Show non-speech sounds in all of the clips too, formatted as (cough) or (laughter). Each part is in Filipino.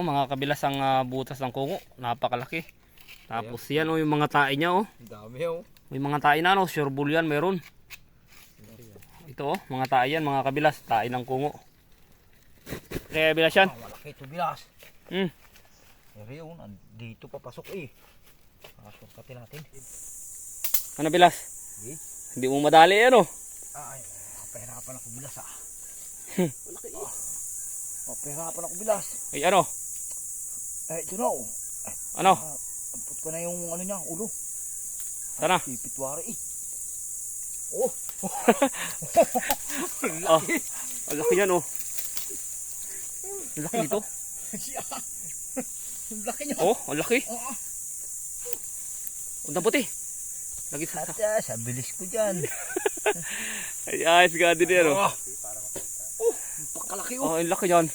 Mga kabilas ang ah, butas ng kungo. Napakalaki. Tapos yan oh, yung mga tae niya oh. Dami oh. May mga tae na no, sure bull yan meron. Ito oh, mga tae yan, mga kabilas, tae ng kungo. Kaya kabilas yan. Ah, malaki ito bilas. Hmm. Pero yun, dito papasok eh. Pasurkatin natin. Ano bilas? Eh? Hindi mo madali ano. Ay, pahirapan ako bilas ah. Malaki eh. Oh, pahirapan ako bilas. Ay ano? Eh, ito na oh. Ano? Amput ko na yung ano niya, ulo. Sana. Pipitwari eh. Oh, (laughs) Oh, ang laki yan oh. Ang laki nito. (laughs) ang laki niya. Oh, ang laki. Oh, Ang puti. Lagi sa At ah, sa bilis ko dyan. (laughs) Ay, ayos ka din yan oh. Oh, oh pakalaki oh. Oh, ang laki yan.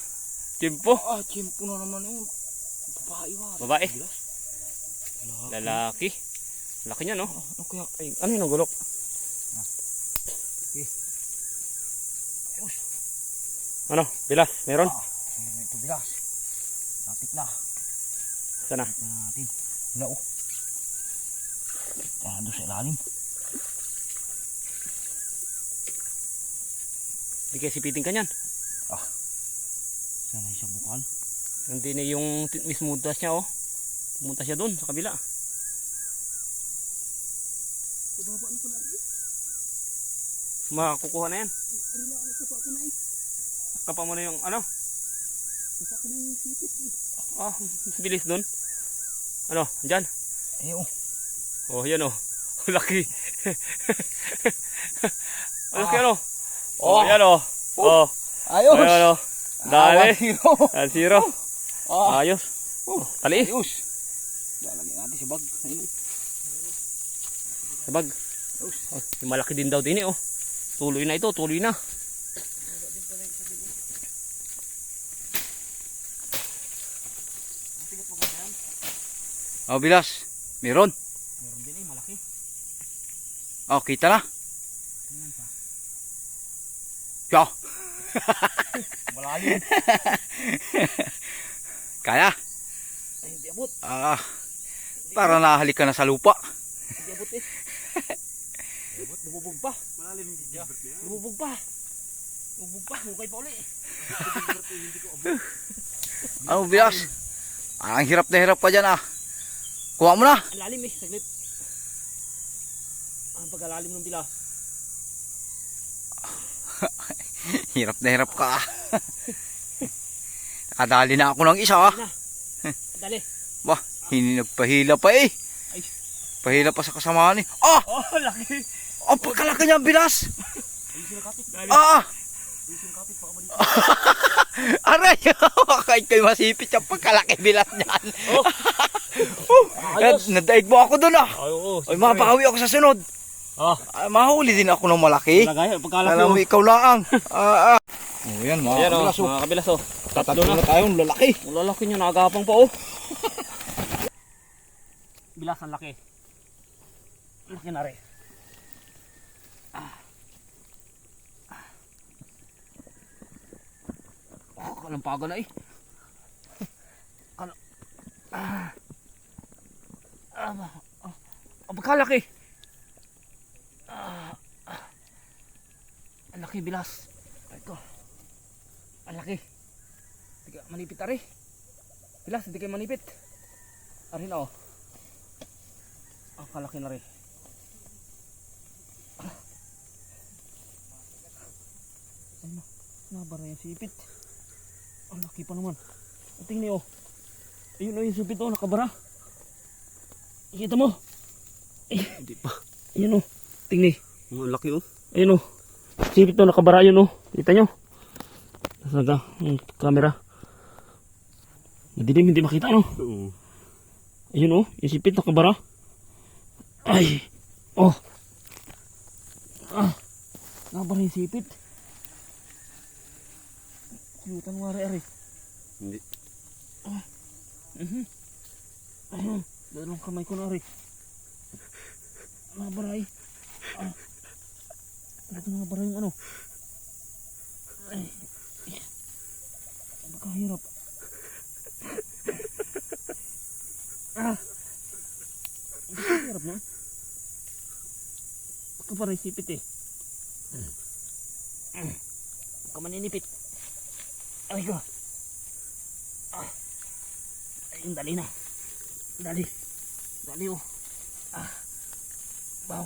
Timpo. Ah, tiyempo na naman yun. Babae ba? Babae. Lalaki. Laki niya no. Ano kaya? Ay, ano yun ang gulok? Ayos. Ano? Bilas, meron? Ah, eh, ito bilas. Napit na. Sana. Ito na natin. Wala oh. Ah, doon sa ilalim. Hindi kaya sipiting ka niyan. Sana isa bukal. Hindi na yung mismo tas niya oh. Pumunta siya doon sa kabila. Makukuha na yan. Kapa mo na yung ano? Ah, bilis doon. Ano, dyan? Eh oh. Oh, yan oh. (laughs) Laki. (laughs) Laki ano? Oh, Oh. yan oh. Oh, Ayos. ayan oh. Dali. Ah, (laughs) Ah, Ayos. Oh, Tali. ayos. Lalagyan natin sa bag. Ayun. oh. Sabag. Oh, yung malaki din daw din eh, oh. Tuloy na ito, tuloy na. Oh, bilas. Meron. Meron din eh, malaki. Oh, kita na. Yo. (laughs) Malalim. (laughs) Kaya. Ay, hindi abot. Ah, para nahalik ka na sa lupa. Hindi abot eh. (laughs) Abot, bububog pa. Malalim yung yeah. Bububog pa. Bububog pa, hukay pa uli. (laughs) Ano, bilas? Ah, ang hirap na hirap pa dyan ah. Kuha mo na. Lalim eh, saglit. Ang pagkalalim ng bila. (laughs) Hirap na hirap ka ah. Nakadali na ako ng isa ah. Na. (laughs) Dali. Bah, hindi nagpahila pa eh. Ay. Pahila pa sa kasamahan eh. Ah! Oh, (laughs) laki. Oh, pagkalaki niya, bilas! Kapit. Dali. Ah! Mali. (laughs) Aray! Kahit kayo masipit yung pagkalaki bilas niyan. Oh. Nad- Nadaig mo ako doon ah. Ay, oo. Ay, mapahawi ako sa sunod. Ah, Ah, mahuli din ako ng malaki. lagay, pagkalaki. Alam mo, ikaw lang. Ah, ah. Oh, yan, mga Ayan oh, kabilas. Oh. mga kabilas oh. Tatlo Tatlo na. na tayong lalaki. Ang lalaki niya, nakagapang pa oh. (laughs) Bilas ang laki. Laki na rin. Ah. Oh, kalampagan na eh. (laughs) Kal ah. Ah, ba- ah. Ah, pagkalaki. Ah, ah. Ang laki bilas. Laki. Ka manipit ari. Bilas, hindi kayo manipit. Ari na oh. Ang kalaki na rin. Ay na, nabara yung sipit. Ang laki pa naman. Ang tingnan oh. Ayun oh yung sipit oh, nakabara. Kita mo. Hindi pa. Ayun oh. Tingnan. Ang laki oh. Ayun oh. Sipit oh, nakabara yun oh. Kita nyo. Nasa ga, ang camera. Madilim, hindi makita no. Oo. Ayun oh, yung sipit nakabara. Ay. Oh. Ah. Nakabara yung sipit. Kuyutan ari ari. Hindi. Mhm. Ayun. Dalawang kamay ko na ari. Nakabara ay. Ah. Ito nakabara yung ano. Ay. Napakahirap. Ah. Ang hirap nun. Huwag ka pa rin sipit eh. Huwag ka maninipit. Aray ko. Ah. Ayun, dali na. Dali. Dali oh. Ah. Baw.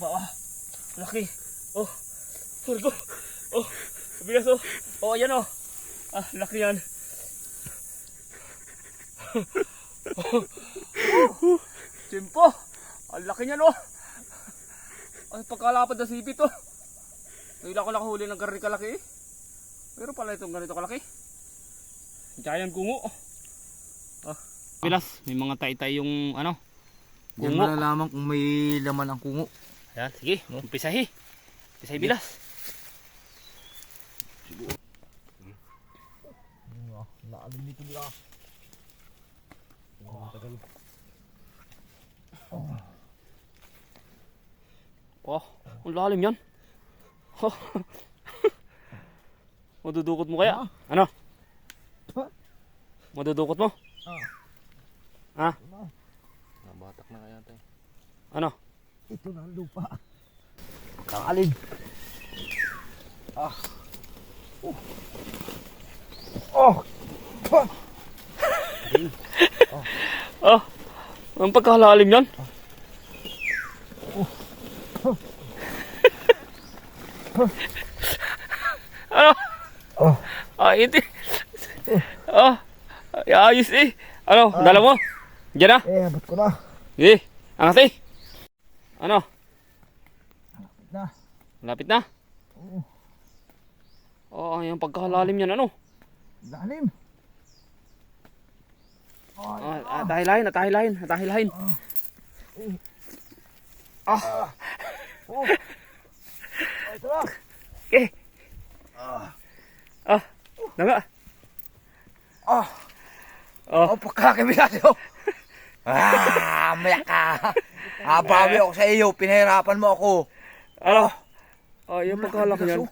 Baw ah. Laki. Oh. Ko. Oh. Bigas oh. Oh, ayan oh. Ah, laki yan. Simpo! Ang laki niya no! Ay, pagkalapad na sipit to. Ngayon ako nakahuli ng karni kalaki eh. Pero pala itong ganito kalaki. Giant kungo. Ah. Pilas, may mga tay-tay yung ano. Diyan Kungo. malalaman kung may laman ang kungo. Ayan, sige, umpisahi. Umpisahi bilas. Naalim dito nila. Oh, ang lalim yan. Oh. (laughs) Madudukot mo kaya? Ano? Madudukot mo? Ha? Nabatak na kaya tayo. Ano? Ito na ang lupa. Kakalim. Ah. Oh. Oh. Pah. (laughs) Oh, ang pagkalalim yan. ano? (laughs) Oh. Ah, iti. Oh, ay, ayos eh. Ano, dala mo? Diyan na. Eh, abot ko na. Sige, angat eh. Ano? Na. Lapit na. Oo. Oh, yung pagkalalim yan, ano? Lalim. Oh, atahilahin, atahilahin, atahilahin. Ah, Oh. Ito na. okay. Ah. Ah, daga. Ah. Oh, Oh, pagkalaki bilasyo. Ah, mayak ka. Ah, bawi ako sa iyo. Pinahirapan mo ako. ano? Oh, yung pagkalaki yan.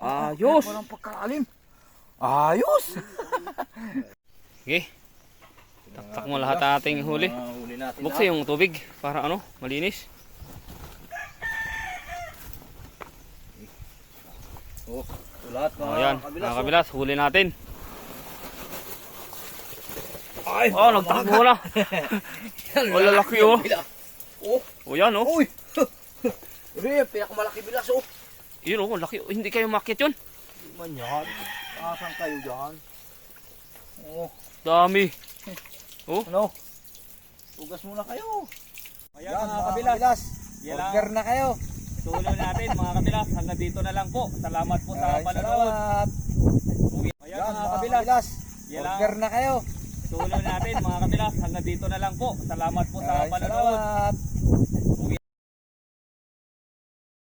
Ayos. Walang pagkakalim. Ayos. (laughs) Sige. Taktak mo lahat ating huli. Buksan yung tubig para ano, malinis. Oh, ulat Oh, yan. Mga kabilas, huli natin. Ay, Oh, nagtakbo na. (laughs) Oh, lalaki oh. Oh, Oh, yan oh. uy. (laughs) Re, pinakamalaki bilas oh. Yun oh, laki. Oh, hindi kayo makit yun. Di man yan. Asan kayo dyan? Oh, Dami. (laughs) ano? Ugas muna kayo. Ayan, mga kabilas. Yan. Order na kayo. Tuloy natin mga kabilas. Hanggang dito na lang po. Salamat po sa Ay, panonood. salamat. Ayan Yan, mga kabilas. Yan. Order na kayo. Tuloy natin mga kabilas. Hanggang dito na lang po. Salamat po sa Ay, panonood. salamat.